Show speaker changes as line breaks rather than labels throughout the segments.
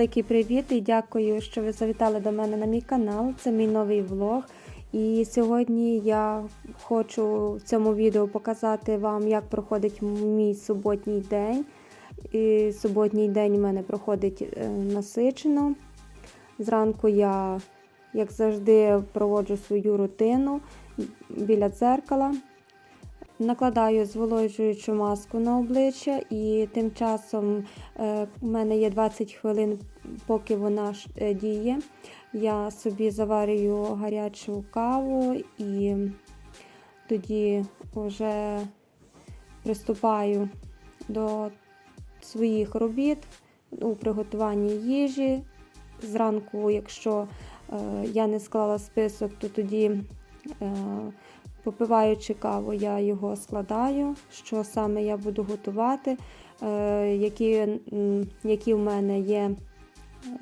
Великий привіт і дякую, що ви завітали до мене на мій канал. Це мій новий влог. І сьогодні я хочу в цьому відео показати вам, як проходить мій суботній день. І суботній день у мене проходить е, насичено. Зранку я, як завжди, проводжу свою рутину біля дзеркала. Накладаю зволожуючу маску на обличчя, і тим часом е, в мене є 20 хвилин, поки вона е, діє. Я собі заварюю гарячу каву і тоді вже приступаю до своїх робіт у приготуванні їжі. Зранку, якщо е, я не склала список, то тоді. Попиваючи каву, я його складаю, що саме я буду готувати, е, які які в мене є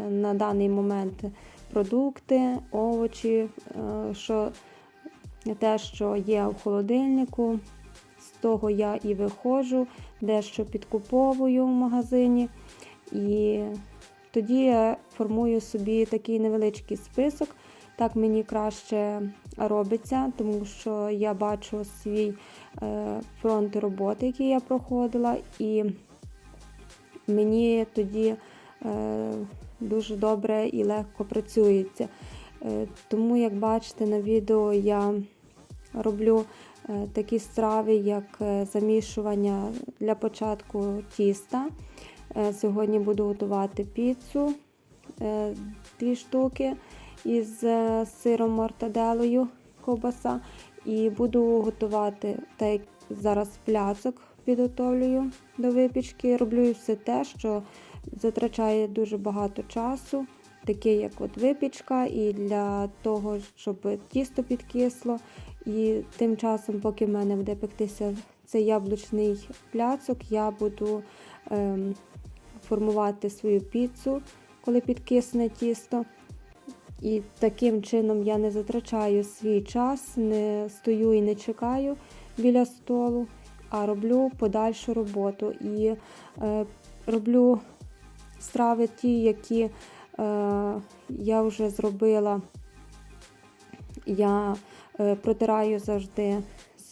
е, на даний момент продукти, овочі, е, що те, що є в холодильнику, з того я і виходжу, дещо підкуповую в магазині. І тоді я формую собі такий невеличкий список. Так мені краще робиться, тому що я бачу свій е, фронт роботи, який я проходила, і мені тоді е, дуже добре і легко працюється. Е, тому, як бачите на відео, я роблю такі страви, як замішування для початку тіста. Сьогодні буду готувати піцу дві штуки із е, сиром мортаделою ковбаса. І буду готувати так як зараз пляцок підготовлюю до випічки. Роблю все те, що затрачає дуже багато часу, таке як от випічка, і для того, щоб тісто підкисло. І тим часом, поки в мене буде пектися цей яблучний пляцок, я буду ем, формувати свою піцу, коли підкисне тісто. І таким чином я не затрачаю свій час, не стою і не чекаю біля столу, а роблю подальшу роботу. І е, роблю страви ті, які е, я вже зробила. Я е, протираю завжди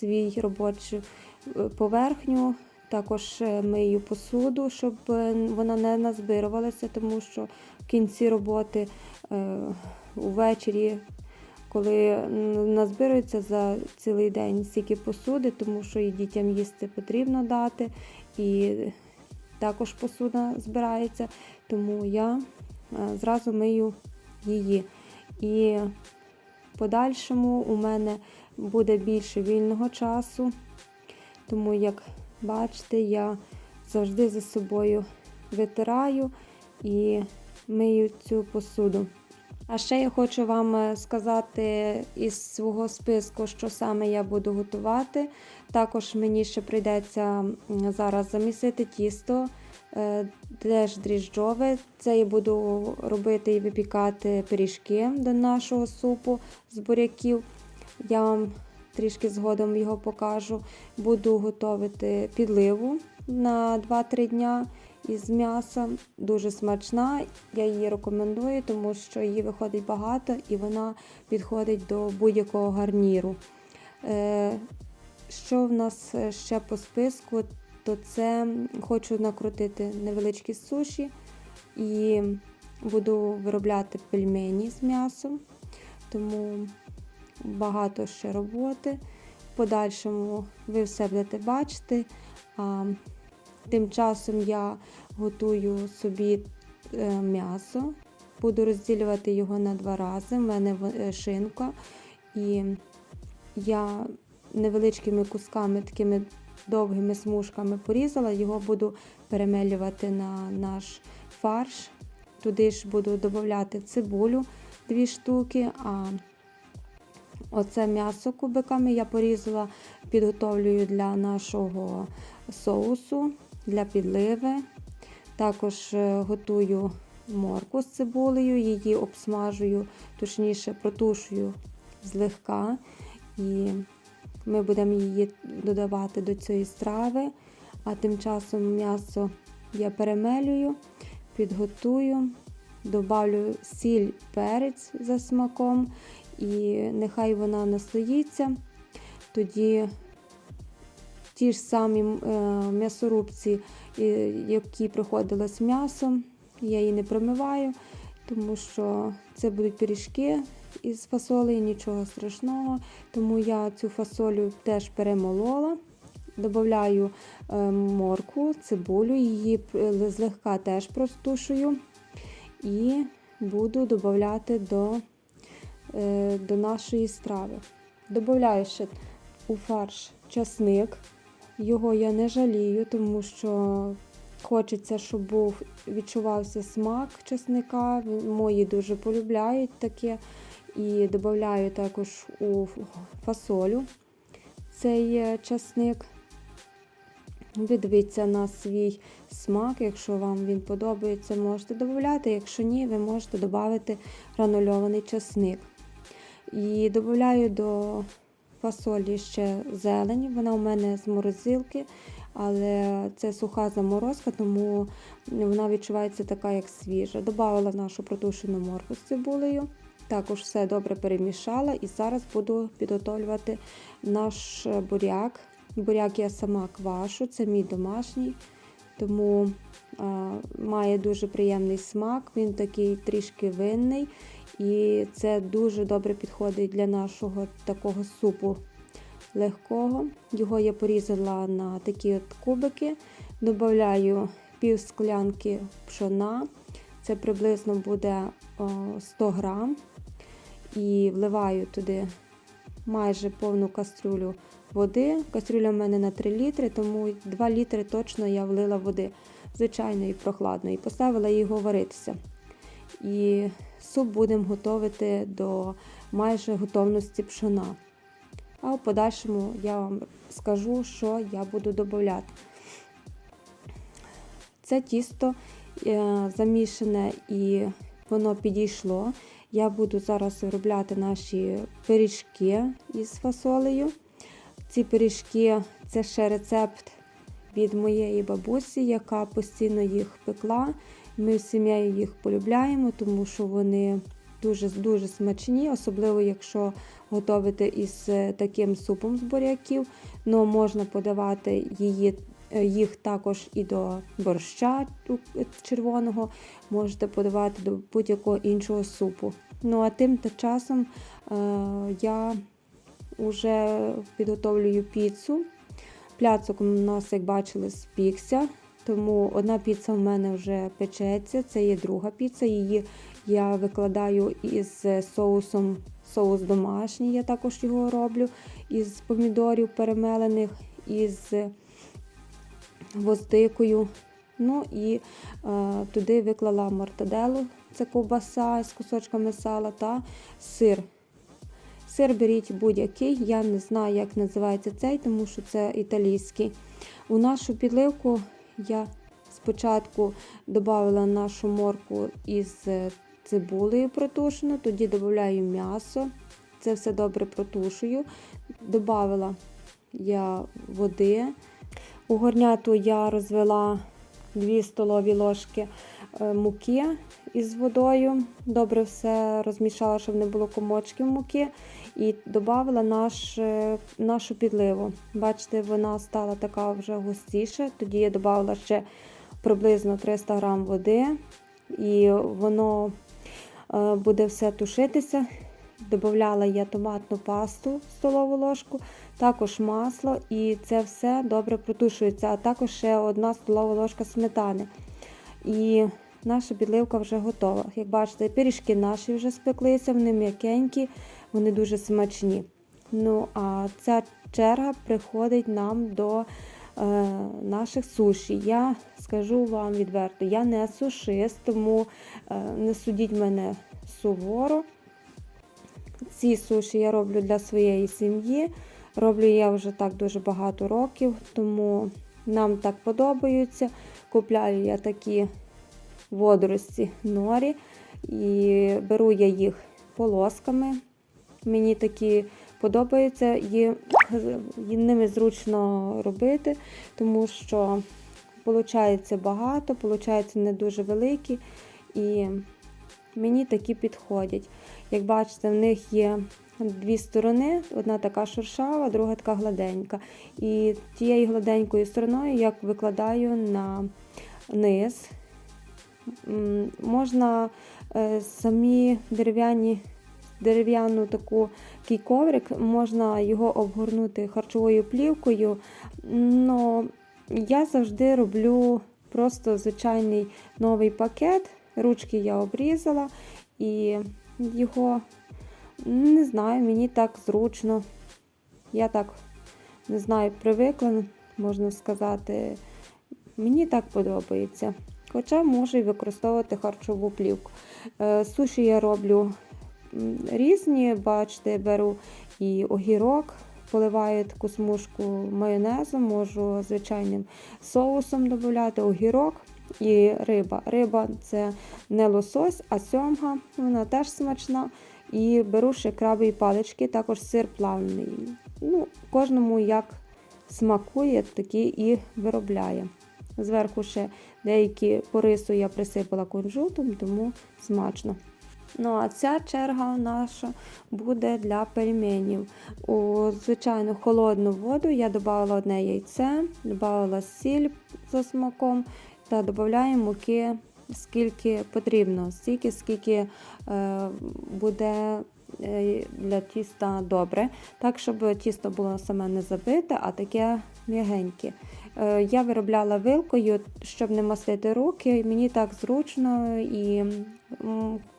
свій робочу е, поверхню. Також е, мию посуду, щоб е, вона не назбирувалася, тому що в кінці роботи е, увечері, коли назбирується за цілий день стільки посуди, тому що і дітям їсти потрібно дати, і також посуда збирається, тому я зразу мию її. І в подальшому у мене буде більше вільного часу, тому як Бачите, я завжди за собою витираю і мию цю посуду. А ще я хочу вам сказати із свого списку, що саме я буду готувати. Також мені ще прийдеться зараз замісити тісто, е, теж дріжджове. Це я буду робити і випікати пиріжки до нашого супу з буряків. Я вам трішки згодом його покажу. Буду готувати підливу на 2-3 дня із м'яса. Дуже смачна. Я її рекомендую, тому що її виходить багато і вона підходить до будь-якого гарніру. Е, що в нас ще по списку, то це хочу накрутити невеличкі суші і буду виробляти пельмені з м'ясом. Тому багато ще роботи. В подальшому ви все будете бачити. А, Тим часом я готую собі е, м'ясо, буду розділювати його на два рази. У мене е, шинка. І я невеличкими кусками, такими довгими смужками порізала, його буду перемелювати на наш фарш. Туди ж буду додати цибулю дві штуки. а Оце м'ясо кубиками я порізала, підготовлюю для нашого соусу, для підливи. Також е, готую морку з цибулею, її обсмажую, точніше протушую злегка. І ми будемо її додавати до цієї страви. А тим часом м'ясо я перемелюю, підготую, добавлю сіль, перець за смаком, і нехай вона настоїться. Тоді ті ж самі е, м'ясорубці, які приходили з м'ясом, я її не промиваю, тому що це будуть пиріжки із фасолею, нічого страшного. Тому я цю фасолю теж перемолола. Добавляю е, моркву, цибулю, її злегка теж простушую і буду додавати до, до нашої страви. Добавляю ще у фарш часник. Його я не жалію, тому що хочеться, щоб був відчувався смак часника. Мої дуже полюбляють таке. І додаю також у фасолю цей е, часник. Ви дивіться на свій смак, якщо вам він подобається, можете додати. Якщо ні, ви можете додати гранульований часник. І додаю до фасолі ще зелень. Вона у мене з морозилки, але це суха заморозка, тому вона відчувається така, як свіжа. Добавила нашу протушену моркву з цибулею. Також все добре перемішала і зараз буду підготовлювати наш буряк. Буряк я сама квашу, це мій домашній, тому а, має дуже приємний смак, він такий трішки винний. І це дуже добре підходить для нашого такого супу легкого. Його я порізала на такі от кубики, додаю пів склянки пшона, це приблизно буде 100 грам. І вливаю туди майже повну кастрюлю води. Кастрюля в мене на 3 літри, тому 2 літри точно я влила води звичайної прохладної. Поставила її говоритися. І суп будемо готувати до майже готовності пшона. А в подальшому я вам скажу, що я буду додати. Це тісто е, замішане і воно підійшло. Я буду зараз виробляти наші пиріжки із фасолею. Ці пиріжки це ще рецепт від моєї бабусі, яка постійно їх пекла. Ми з сім'єю їх полюбляємо, тому що вони дуже-дуже смачні, особливо якщо готувати із таким супом з буряків. Ну, можна подавати її, їх також і до борща червоного, можете подавати до будь-якого іншого супу. Ну, а тим часом е, я вже підготовлюю піцу. Пляцок у нас, як бачили, спікся. Тому одна піца в мене вже печеться, це є друга піца. Її я викладаю із соусом, соус домашній, я також його роблю, із помідорів перемелених, із гвоздикою. Ну і е, туди виклала мортаделу, це ковбаса з кусочками сала та сир. Сир беріть будь-який, я не знаю, як називається цей, тому що це італійський. У нашу підливку я спочатку додала нашу морку із цибулею протушену, тоді додаю м'ясо. Це все добре протушую. Додавила я води. У горняту я розвела 2 столові ложки е, муки із водою. Добре все розмішала, щоб не було комочків муки. І додала наш, е, нашу підливу. Бачите, вона стала така вже густіша. Тоді я додала ще приблизно 300 грам води, і воно е, буде все тушитися. Додавала я томатну пасту столову ложку, також масло, і це все добре протушується, а також ще одна столова ложка сметани. І наша підливка вже готова. Як бачите, пиріжки наші вже спеклися, вони м'якенькі, вони дуже смачні. Ну, а ця черга приходить нам до е, наших суші. Я скажу вам відверто, я не сушист, тому е, не судіть мене суворо. Ці суші я роблю для своєї сім'ї. Роблю я вже так дуже багато років, тому нам так подобаються. Купляю я такі водорості норі і беру я їх полосками. Мені такі подобаються, і ними зручно робити, тому що Получається багато, получається не дуже великі. І мені такі підходять. Як бачите, в них є дві сторони: одна така шершава, друга така гладенька. І тією гладенькою стороною я викладаю на низ. Можна е, самі дерев'яні дерев'яну таку такий коврик, можна його обгорнути харчовою плівкою. Но я завжди роблю просто звичайний новий пакет. Ручки я обрізала і його не знаю, мені так зручно. Я так не знаю, привикла, можна сказати. Мені так подобається. Хоча можу і використовувати харчову плівку. Е, Суші я роблю різні, бачите, беру і огірок, поливаю таку смужку майонезом, можу звичайним соусом додати огірок і риба. Риба це не лосось, а сьомга, вона теж смачна. І беру ще крабові палички, також сир плавлений. Ну, кожному як смакує, такі і виробляє. Зверху ще деякі по рису я присипала кунжутом, тому смачно. Ну, а ця черга наша буде для пельменів. У звичайну холодну воду я додала одне яйце, додала сіль за смаком та додаємо муки скільки потрібно, стільки, скільки е, буде е, для тіста добре, так, щоб тісто було саме не забите, а таке м'ягеньке. Е, Я виробляла вилкою, щоб не мастити руки. Мені так зручно і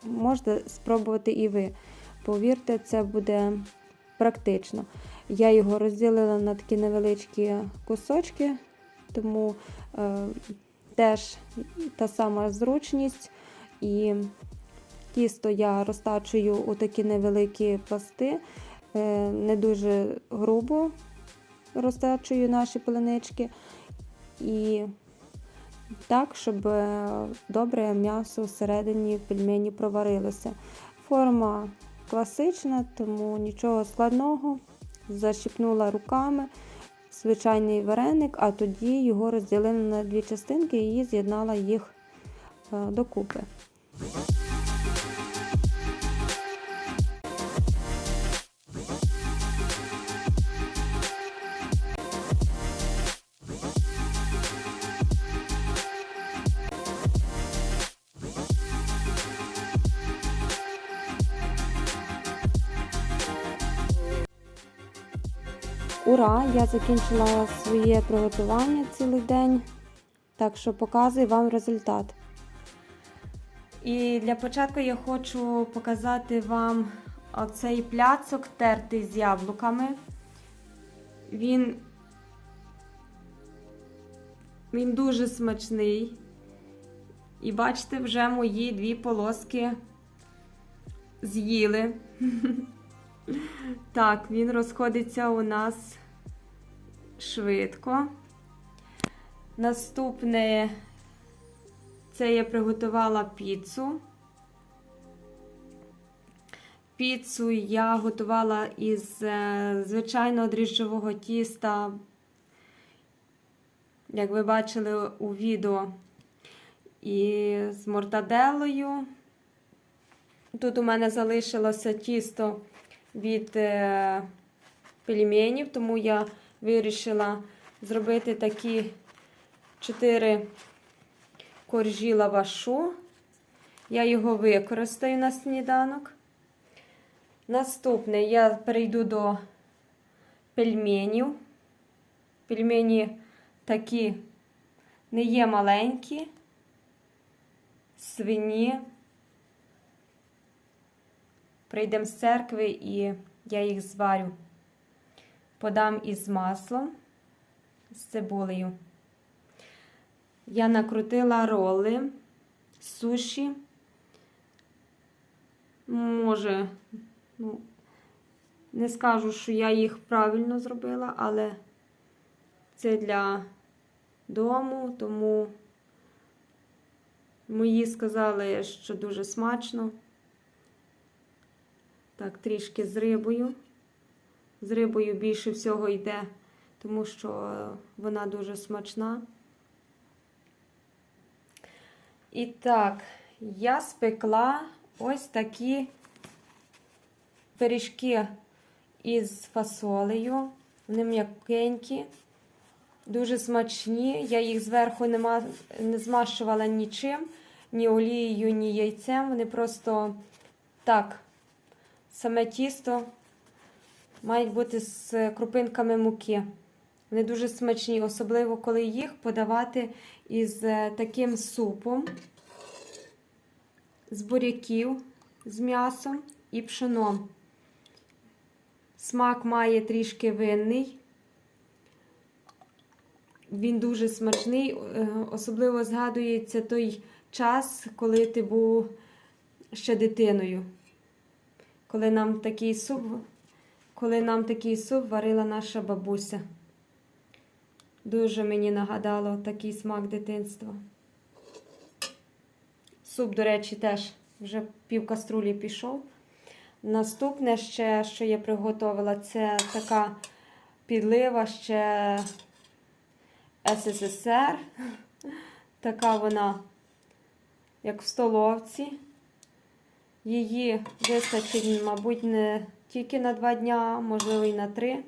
можете спробувати і ви. Повірте, це буде практично. Я його розділила на такі невеличкі кусочки, тому е, теж та сама зручність. І тісто я розтачую у такі невеликі пласти, е, не дуже грубо розтачую наші полинички. І так, щоб е, добре м'ясо всередині пельмені проварилося. Форма класична, тому нічого складного. Защіпнула руками звичайний вареник, а тоді його розділила на дві частинки і з'єднала їх е, докупи. Ура! Я закінчила своє приготування цілий день, так що показую вам результат. І для початку я хочу показати вам оцей пляцок тертий з яблуками. Він, він дуже смачний. І бачите, вже мої дві полоски з'їли. Так, він розходиться у нас швидко. Наступне це я приготувала піцу. Піцу я готувала із е, звичайного дріжджового тіста, як ви бачили у відео, і з мортаделою. Тут у мене залишилося тісто від е, пельменів, тому я вирішила зробити такі 4 коржі лавашу. Я його використаю на сніданок. Наступне я перейду до пельменів. Пельмені такі не є маленькі, свині. Прийдемо з церкви і я їх зварю. Подам із маслом, з цибулею. Я накрутила роли, суші. Може, ну, не скажу, що я їх правильно зробила, але це для дому, тому мої сказали, що дуже смачно. Так, трішки з рибою. З рибою більше всього йде, тому що вона дуже смачна. І так, я спекла ось такі пиріжки із фасолею. Вони м'якенькі, дуже смачні. Я їх зверху не, не змащувала нічим, ні олією, ні яйцем. Вони просто так, саме тісто мають бути з крупинками муки. Вони дуже смачні, особливо коли їх подавати із е, таким супом з буряків з м'ясом і пшеном. Смак має трішки винний. Він дуже смачний, е, особливо згадується той час, коли ти був ще дитиною. Коли нам такий суп, коли нам такий суп варила наша бабуся. Дуже мені нагадало такий смак дитинства. Суп, до речі, теж вже пів каструлі пішов. Наступне ще, що я приготувала, це така підлива ще СССР. Така вона, як в столовці. Її вистачить, мабуть, не тільки на два дня, можливо, і на три.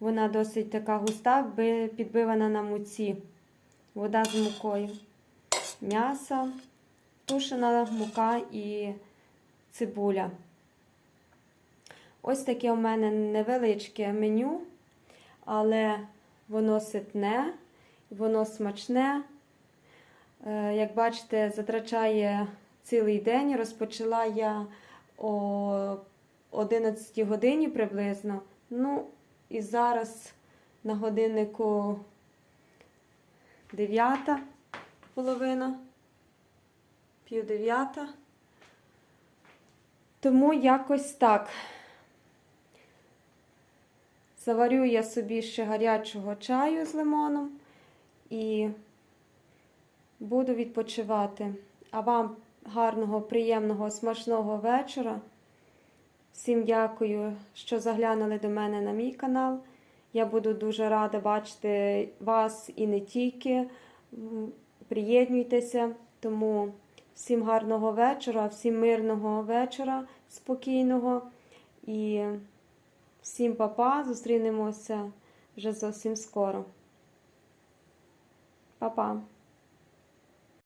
Вона досить така густа, би- підбивана на муці. Вода з мукою. М'ясо, тушена мука і цибуля. Ось таке у мене невеличке меню, але воно ситне, воно смачне. Е, Як бачите, затрачає цілий день. Розпочала я о 11 годині приблизно. Ну, і зараз на годиннику 9 половина, пів дев'ята. Тому якось так. Заварю я собі ще гарячого чаю з лимоном і буду відпочивати. А вам гарного, приємного, смачного вечора. Всім дякую, що заглянули до мене на мій канал. Я буду дуже рада бачити вас і не тільки. Приєднуйтеся. Тому всім гарного вечора, всім мирного вечора, спокійного. І всім па-па. Зустрінемося вже зовсім скоро. Па-па!